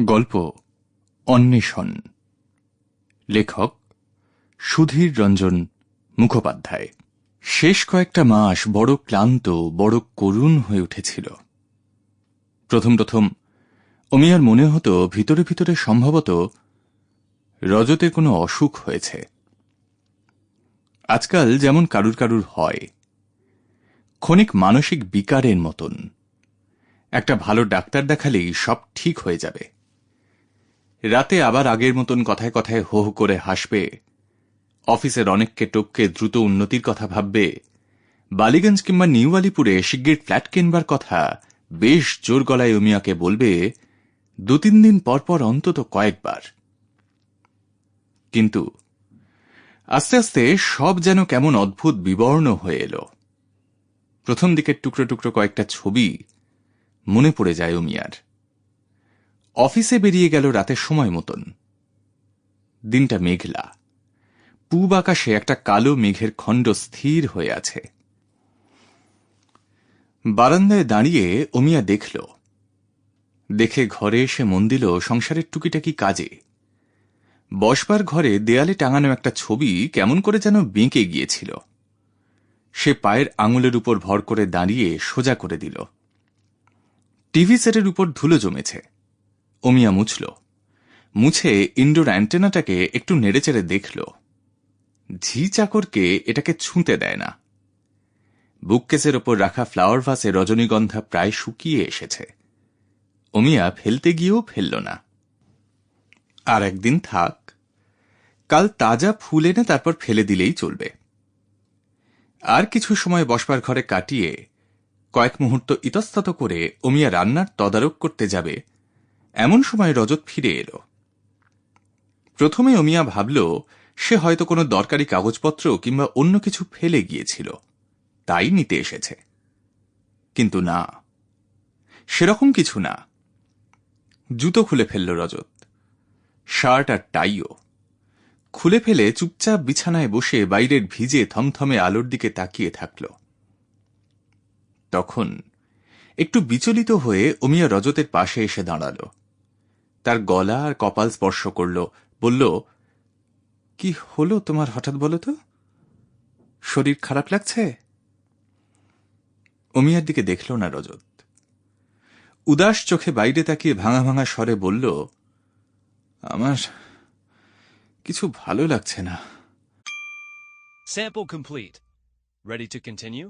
গল্প, অন্বেষণ। লেখক, সুধীর রঞ্জন মুখোপাধ্যায়। শেষ কয়েকটা মাস বড় ক্লান্ত, বড় করুণ হয়ে উঠেছিল। প্রথম প্রথম অমিয়ার মনে হতো ভিতরে ভিতরে সম্ভবত রজতের কোনো অসুখ হয়েছে। আজকাল যেমন কারুর কারুর হয়। ক্ষণিক মানসিক বিকারের মতন। একটা ভালো ডাক্তার দেখালেই সব ঠিক হয়ে যাবে। রাতে আবার আগের মতন কথায় কথায় হো হো করে হাসবে। অফিসের অনেককে টপকে দ্রুত উন্নতির কথা ভাববে। বালিগঞ্জ কিংবা নিউ আলিপুরে শিগগির ফ্ল্যাট কিনবার কথা বেশ জোর গলায় উমিয়াকে বলবে, দু তিন দিন পর পর অন্তত কয়েকবার। কিন্তু আস্তে আস্তে সব যেন কেমন অদ্ভুত বিবর্ণ হয়ে এলো। প্রথম দিকের টুকরো টুকরো কয়েকটা ছবি মনে পড়ে যায় অমিয়ার। অফিসে বেরিয়ে গেল রাতের সময় মতন। দিনটা মেঘলা। পূব আকাশে একটা কালো মেঘের খণ্ড স্থির হয়ে আছে। বারান্দায় দাঁড়িয়ে অমিয়া দেখল। দেখে ঘরে এসে মন দিল, সংসারের টুকিটাকি কাজে? বসবার ঘরে দেয়ালে টাঙানো একটা ছবি কেমন করে যেন বেঁকে গিয়েছিল। সে পায়ের আঙুলের উপর ভর করে দাঁড়িয়ে সোজা করে দিল। টিভি সেটের উপর ধুলো জমেছে। অমিয়া মুছল। মুছে ইনডোর অ্যান্টেনাটাকে একটু নেড়েচেড়ে দেখল। ঝি চাকরকে এটাকে ছুঁতে দেয় না। বুককেসের ওপর রাখা ফ্লাওয়ার ভাসে রজনীগন্ধা প্রায় শুকিয়ে এসেছে। অমিয়া ফেলতে গিয়েও ফেলল না। আর একদিন থাক, কাল তাজা ফুল এনে তারপর ফেলে দিলেই চলবে। আর কিছু সময় বসবার ঘরে কাটিয়ে কয়েক মুহূর্ত ইতস্তত করে অমিয়া রান্নার তদারক করতে যাবে এমন সময় রজত ফিরে এলো। প্রথমে অমিয়া ভাবল, সে হয়তো কোনো দরকারি কাগজপত্র কিংবা অন্য কিছু ফেলে গিয়েছিল। তাই নিতে এসেছে। কিন্তু না, সেরকম কিছু না। জুতো খুলে ফেলল রজত। শার্ট আর টাইও। খুলে ফেলে চুপচাপ বিছানায় বসে বাইরের ভিজে থমথমে আলোর দিকে তাকিয়ে থাকল। তখন একটু বিচলিত হয়ে অমিয়া রজতের পাশে এসে দাঁড়াল। তার গলা আর কপাল স্পর্শ করল, বলল, কি হলো তোমার হঠাৎ বলো তো শরীর খারাপ লাগছে অমিয়ার দিকে দেখল না রজত উদাস চোখে বাইরে তাকিয়ে ভাঙা ভাঙা স্বরে বলল, আমার কিছু ভালো লাগছে না Sample complete. Ready to continue?